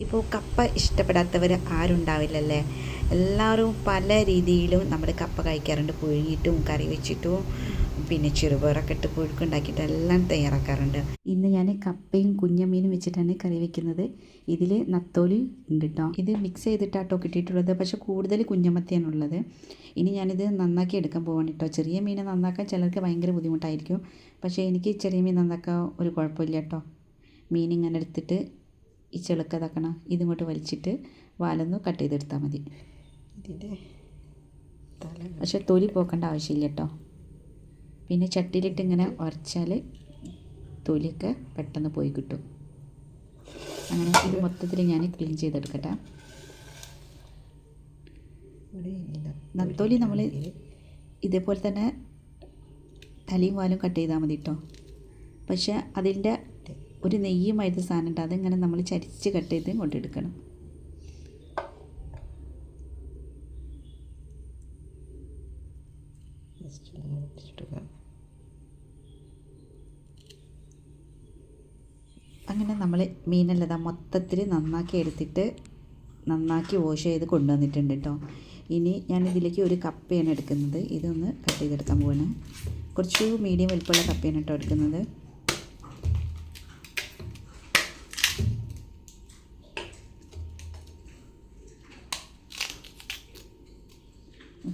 ഇപ്പോൾ കപ്പ ഇഷ്ടപ്പെടാത്തവർ ആരുണ്ടാവില്ലല്ലേ? എല്ലാവരും പല രീതിയിലും നമ്മൾ കപ്പ കഴിക്കാറുണ്ട്. പുഴുങ്ങിയിട്ടും കറി വെച്ചിട്ടും പിന്നെ ചെറുപയറൊക്കെ ഇട്ട് പുഴുക്കുണ്ടാക്കിയിട്ട് എല്ലാം തയ്യാറാക്കാറുണ്ട്. ഇന്ന് ഞാൻ കപ്പയും കുഞ്ഞമീനും വെച്ചിട്ടാണ് കറി വെക്കുന്നത്. ഇതിൽ നത്തോലി ഉണ്ട് കേട്ടോ ഇത് മിക്സ് ചെയ്തിട്ടാട്ടോ കിട്ടിയിട്ടുള്ളത്. പക്ഷെ കൂടുതൽ കുഞ്ഞമത്തിയാണുള്ളത് ഇനി ഞാനിത് നന്നാക്കി എടുക്കാൻ പോവാണ് കേട്ടോ ചെറിയ മീൻ നന്നാക്കാൻ ചിലർക്ക് ഭയങ്കര ബുദ്ധിമുട്ടായിരിക്കും. പക്ഷേ എനിക്ക് ചെറിയ മീൻ നന്നാക്കാൻ ഒരു കുഴപ്പമില്ല കേട്ടോ മീൻ ഇങ്ങനെ എടുത്തിട്ട് ഈ ചെളുക്ക തക്കണം ഇതിങ്ങോട്ട് വലിച്ചിട്ട് വാലൊന്ന് കട്ട് ചെയ്തെടുത്താൽ മതി. ഇതിന്റെ പക്ഷെ തൊലി പോക്കേണ്ട ആവശ്യമില്ല കേട്ടോ പിന്നെ ചട്ടിയിലിട്ട് ഇങ്ങനെ ഉരച്ചാൽ തൊലിയൊക്കെ പെട്ടെന്ന് പോയി കിട്ടും. അങ്ങനെ ഇത് മൊത്തത്തിൽ ഞാൻ ക്ലീൻ ചെയ്തെടുക്കട്ടെ. നത്തോലി നമ്മൾ ഇതേപോലെ തന്നെ തലയും വാലും കട്ട് ചെയ്താൽ മതി കേട്ടോ പക്ഷെ അതിന്റെ ഒരു നെയ്യുമായിട്ട് സാധനം ഉണ്ട്. അതിങ്ങനെ നമ്മൾ ചരിച്ച് കട്ട് ചെയ്ത് കൊണ്ടെടുക്കണം അങ്ങനെ നമ്മൾ മീനല്ലതാ മൊത്തത്തിൽ നന്നാക്കി എടുത്തിട്ട് നന്നാക്കി വാഷ് ചെയ്ത് കൊണ്ടുവന്നിട്ടുണ്ട് കേട്ടോ ഇനി ഞാൻ ഇതിലേക്ക് ഒരു കപ്പയാണ് എടുക്കുന്നത്. ഇതൊന്ന് കട്ട് ചെയ്തെടുക്കാൻ പോവാണ്. കുറച്ച് മീഡിയം വലുപ്പമുള്ള കപ്പയാണ് കേട്ടോ എടുക്കുന്നത്.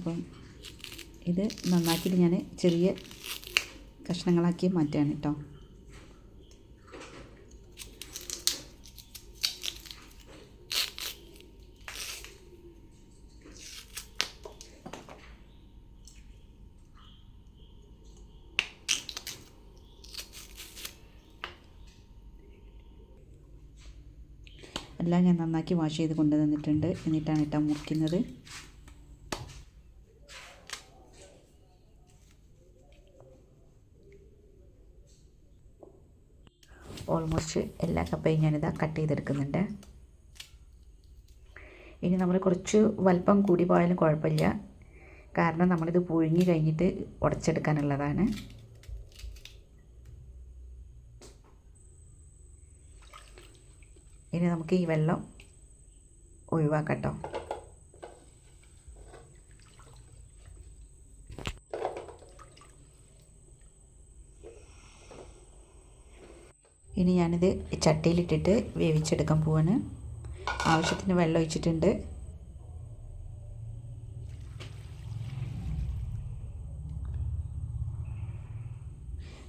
അപ്പം ഇത് നന്നാക്കിയിട്ട് ഞാൻ ചെറിയ കഷ്ണങ്ങളാക്കി മാറ്റുകയാണ് കേട്ടോ. എല്ലാം ഞാൻ നന്നാക്കി വാഷ് ചെയ്ത് കൊണ്ടുവന്നിട്ടുണ്ട്. എന്നിട്ടാണ് ഇട്ടാൽ മുറിക്കുന്നത്. ഓൾമോസ്റ്റ് എല്ലാ കപ്പയും ഞാനിതാ കട്ട് ചെയ്തെടുക്കുന്നുണ്ട്. ഇനി നമ്മൾ കുറച്ച് വലിപ്പം കൂടി പോയാലും കുഴപ്പമില്ല. കാരണം നമ്മളിത് പുഴുങ്ങി കഴിഞ്ഞിട്ട് ഉടച്ചെടുക്കാനുള്ളതാണ്. ഇനി നമുക്ക് ഈ വെള്ളം ഒഴിവാക്കട്ടോ ഇനി ഞാനിത് ചട്ടിയിലിട്ടിട്ട് വേവിച്ചെടുക്കാൻ പോവാണ്. ആവശ്യത്തിന് വെള്ളം ഒഴിച്ചിട്ടുണ്ട്.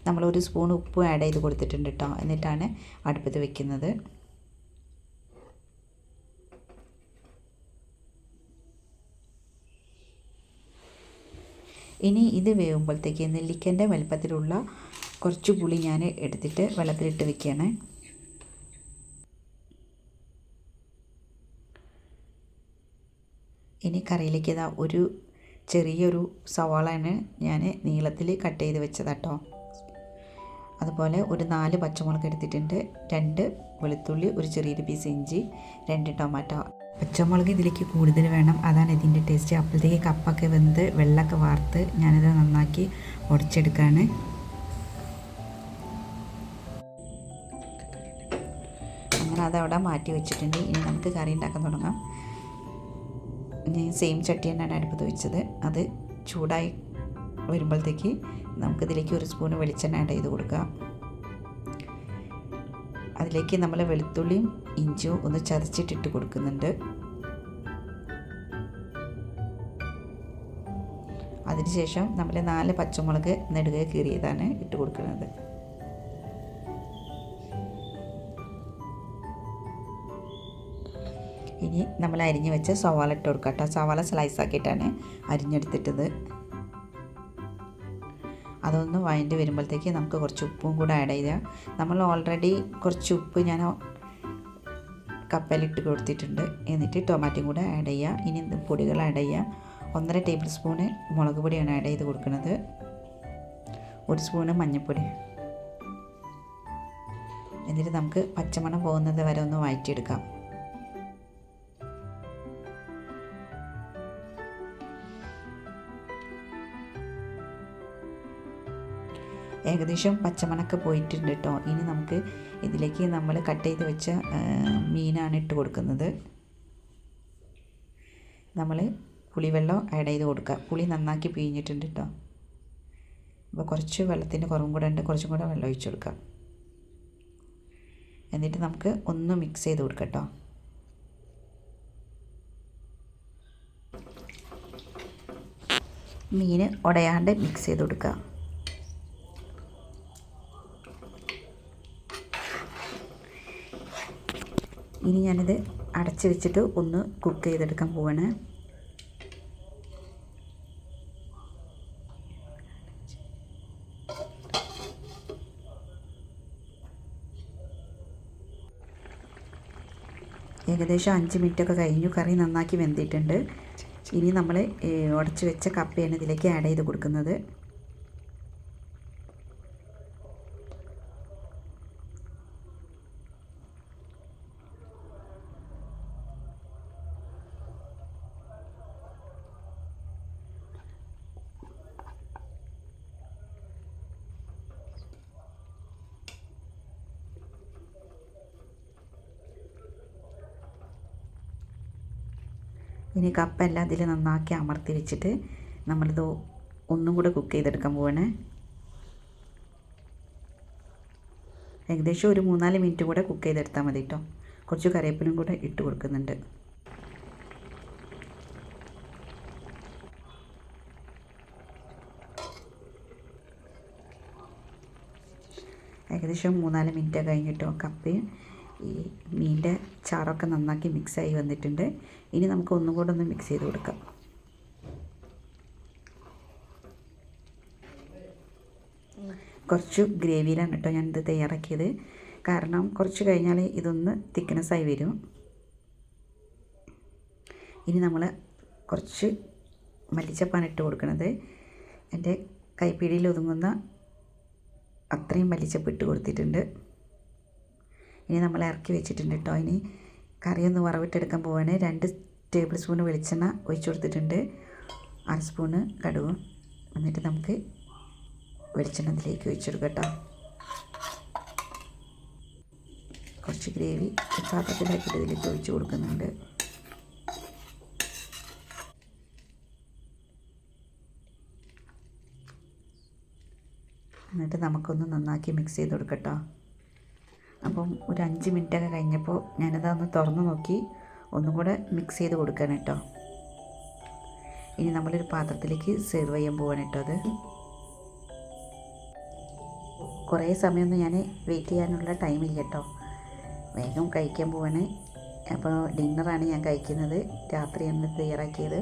നമ്മളൊരു സ്പൂൺ ഉപ്പ് ആഡ് ചെയ്ത് കൊടുത്തിട്ടുണ്ട് കേട്ടോ എന്നിട്ടാണ് അടുപ്പത്ത് വെക്കുന്നത്. ഇനി ഇത് വേവുമ്പോഴത്തേക്ക് നെല്ലിക്കന്റെ വലുപ്പത്തിലുള്ള കുറച്ച് പുളി ഞാൻ എടുത്തിട്ട് വെള്ളത്തിലിട്ട് വെക്കുകയാണ്. ഇനി കറിയിലേക്ക് ഇതാ ഒരു ചെറിയൊരു സവാളയാണ് ഞാൻ നീളത്തിൽ കട്ട് ചെയ്ത് വെച്ചതാട്ടോ. അതുപോലെ ഒരു നാല് പച്ചമുളക് എടുത്തിട്ടുണ്ട്. രണ്ട് വെളുത്തുള്ളി ഒരു ചെറിയൊരു പീസ് ഇഞ്ചി രണ്ട് ടൊമാറ്റോ. പച്ചമുളക് ഇതിലേക്ക് കൂടുതൽ വേണം. അതാണ് ഇതിന്റെ ടേസ്റ്റ് അപ്പോഴത്തേക്ക് കപ്പൊക്കെ വെന്ത് വെള്ളമൊക്കെ വാർത്ത് ഞാനിത് നന്നാക്കി ഉടച്ചെടുക്കുകയാണ്. അതവിടെ മാറ്റി വെച്ചിട്ടുണ്ട്. ഇനി നമുക്ക് കറി ഉണ്ടാക്കാൻ തുടങ്ങാം. ഞാൻ സെയിം ചട്ടി തന്നെയാണ് അടുപ്പത്ത് വെച്ചത്. അത് ചൂടായി വരുമ്പോഴത്തേക്ക് നമുക്കിതിലേക്ക് ഒരു സ്പൂൺ വെളിച്ചെണ്ണ ആഡ് ചെയ്ത് കൊടുക്കാം. അതിലേക്ക് നമ്മൾ വെളുത്തുള്ളിയും ഇഞ്ചിയും ഒന്ന് ചതച്ചിട്ടിട്ട് കൊടുക്കുന്നുണ്ട്. അതിനുശേഷം നമ്മൾ നാല് പച്ചമുളക് നെടുകെ കീറിയതാണ് ഇട്ട് കൊടുക്കുന്നത്. ഇനി നമ്മൾ അരിഞ്ഞ് വെച്ച സവാള ഇട്ട് കൊടുക്കാം കേട്ടോ. സവാള സ്ലൈസ് ആക്കിയിട്ടാണ് അരിഞ്ഞെടുത്തിട്ടത്. അതൊന്ന് വഴണ്ടി വരുമ്പോഴത്തേക്ക് നമുക്ക് കുറച്ച് ഉപ്പും കൂടെ ആഡ് ചെയ്യാം നമ്മൾ ഓൾറെഡി കുറച്ച് ഉപ്പ് ഞാൻ കപ്പലിട്ട് കൊടുത്തിട്ടുണ്ട്. എന്നിട്ട് ടൊമാറ്റോയും കൂടെ ആഡ് ചെയ്യുക ഇനി പൊടികൾ ആഡ് ചെയ്യുക ഒന്നര ടേബിൾ സ്പൂണ് മുളക് പൊടിയാണ് ആഡ് ചെയ്ത് കൊടുക്കുന്നത്. ഒരു സ്പൂണ് മഞ്ഞൾപ്പൊടി. എന്നിട്ട് നമുക്ക് പച്ചമണം പോകുന്നത് വരെ ഒന്ന് വഴറ്റിയെടുക്കാം ഏകദേശം പച്ചമണക്ക് പോയിട്ടുണ്ട് കേട്ടോ ഇനി നമുക്ക് ഇതിലേക്ക് നമ്മൾ കട്ട് ചെയ്ത് വെച്ച മീനാണ് ഇട്ട് കൊടുക്കുന്നത്. നമ്മൾ പുളിവെള്ളം ആഡ് ചെയ്ത് കൊടുക്കുക. പുളി നന്നാക്കി പിഴിഞ്ഞിട്ടുണ്ട് കേട്ടോ അപ്പോൾ കുറച്ച് വെള്ളത്തിന്റെ കുറവും കൂടെ ഉണ്ട്. കുറച്ചും കൂടെ വെള്ളം ഒഴിച്ചു കൊടുക്കുക. എന്നിട്ട് നമുക്ക് ഒന്ന് മിക്സ് ചെയ്ത് കൊടുക്കാം കേട്ടോ മീൻ ഉടയാണ്ട് മിക്സ് ചെയ്ത് കൊടുക്കുക. ഇനി ഞാനിത് അടച്ച് വെച്ചിട്ട് ഒന്ന് കുക്ക് ചെയ്തെടുക്കാൻ പോവാണ്. ഏകദേശം അഞ്ച് മിനിറ്റൊക്കെ കഴിഞ്ഞു. കറി നന്നാക്കി വെന്തിട്ടുണ്ട്. ഇനി നമ്മൾ ഉടച്ചു വെച്ച കപ്പയാണ് ഇതിലേക്ക് ആഡ് ചെയ്ത് കൊടുക്കുന്നത്. ഇനി കപ്പെല്ലാം അതിൽ നന്നാക്കി അമർത്തി വെച്ചിട്ട് നമ്മളിത് ഒന്നും കൂടെ കുക്ക് ചെയ്തെടുക്കാൻ പോവാണ്. ഏകദേശം ഒരു മൂന്നാൽ മിനിറ്റ് കൂടെ കുക്ക് ചെയ്തെടുത്താൽ മതി കേട്ടോ കുറച്ച് കറിവേപ്പിലും കൂടെ ഇട്ട് കൊടുക്കുന്നുണ്ട്. ഏകദേശം മൂന്നാൽ മിനിറ്റ് കഴിഞ്ഞിട്ടോ കപ്പയും ഈ മീനിന്റെ ചാറൊക്കെ നന്നാക്കി മിക്സായി വന്നിട്ടുണ്ട്. ഇനി നമുക്ക് ഒന്നും കൂടെ ഒന്ന് മിക്സ് ചെയ്ത് കൊടുക്കാം. കുറച്ച് ഗ്രേവിയിലാണ് കേട്ടോ ഞാനിത് തയ്യാറാക്കിയത്. കാരണം കുറച്ച് കഴിഞ്ഞാൽ ഇതൊന്ന് തിക്നെസ്സായി വരും. ഇനി നമ്മൾ കുറച്ച് മല്ലിച്ചപ്പാണ് ഇട്ട് കൊടുക്കുന്നത് എന്റെ കൈപ്പിടിയിൽ ഒതുങ്ങുന്ന അത്രയും മല്ലിച്ചപ്പ് ഇട്ട് കൊടുത്തിട്ടുണ്ട്. ഇനി നമ്മൾ ഇറക്കി വെച്ചിട്ടുണ്ട് കേട്ടോ ഇനി കറി ഒന്ന് വറവിട്ടെടുക്കാൻ പോവാണ്. രണ്ട് ടേബിൾ സ്പൂൺ വെളിച്ചെണ്ണ ഒഴിച്ചു കൊടുത്തിട്ടുണ്ട്. അര സ്പൂണ് കടുകും. എന്നിട്ട് നമുക്ക് വെളിച്ചെണ്ണ ഇതിലേക്ക് ഒഴിച്ചെടുക്കാം കേട്ടോ കുറച്ച് ഗ്രേവി പാത്രത്തിലാക്കിയിട്ട് ഇതിലേക്ക് ഒഴിച്ച് കൊടുക്കുന്നുണ്ട്. എന്നിട്ട് നമുക്കൊന്ന് നന്നാക്കി മിക്സ് ചെയ്ത് കൊടുക്കട്ടോ അപ്പം ഒരു അഞ്ച് മിനിറ്റൊക്കെ കഴിഞ്ഞപ്പോൾ ഞാനതൊന്ന് തുറന്ന് നോക്കി. ഒന്നും കൂടെ മിക്സ് ചെയ്ത് കൊടുക്കണം കേട്ടോ. ഇനി നമ്മളൊരു പാത്രത്തിലേക്ക് സെർവ് ചെയ്യാൻ പോവാണ് കേട്ടോ അത്. കുറേ സമയമൊന്നും ഞാൻ വെയിറ്റ് ചെയ്യാനുള്ള ടൈമില്ല കേട്ടോ. വേഗം കഴിക്കാൻ പോവാണ്. അപ്പോൾ ഡിന്നറാണ് ഞാൻ കഴിക്കുന്നത്. രാത്രിയാണ് തയ്യാറാക്കിയത്.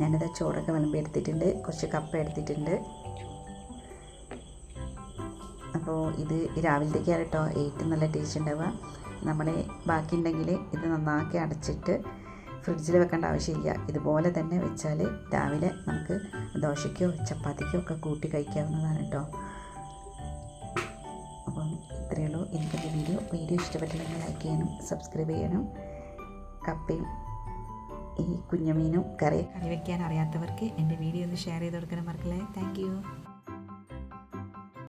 ഞാനിത് ചോറൊക്കെ വിളമ്പി എടുത്തിട്ടുണ്ട്. കുറച്ച് കപ്പ എടുത്തിട്ടുണ്ട്. അപ്പോൾ ഇത് രാവിലത്തേക്കാണ് കേട്ടോ. ഏറ്റവും നല്ല ടേസ്റ്റ് ഉണ്ടാവുക. നമ്മൾ ബാക്കി ഉണ്ടെങ്കിൽ ഇത് നന്നാക്കി അടച്ചിട്ട് ഫ്രിഡ്ജിൽ വെക്കേണ്ട ആവശ്യമില്ല. ഇതുപോലെ തന്നെ വെച്ചാൽ രാവിലെ നമുക്ക് ദോശയ്ക്കോ ചപ്പാത്തിക്കോ ഒക്കെ കൂട്ടി കഴിക്കാവുന്നതാണ് കേട്ടോ. അപ്പം ഇത്രയേ ഉള്ളൂ. എനിക്കെന്റെ വീഡിയോ വീഡിയോ ഇഷ്ടപ്പെട്ടില്ലെങ്കിൽ ലൈക്ക് ചെയ്യണം സബ്സ്ക്രൈബ് ചെയ്യണം കപ്പയും ഈ കുഞ്ഞമീനും കറി കറി വയ്ക്കാൻ അറിയാത്തവർക്ക് എന്റെ വീഡിയോ ഒന്ന് ഷെയർ ചെയ്ത് കൊടുക്കണം മറക്കില്ലേ താങ്ക്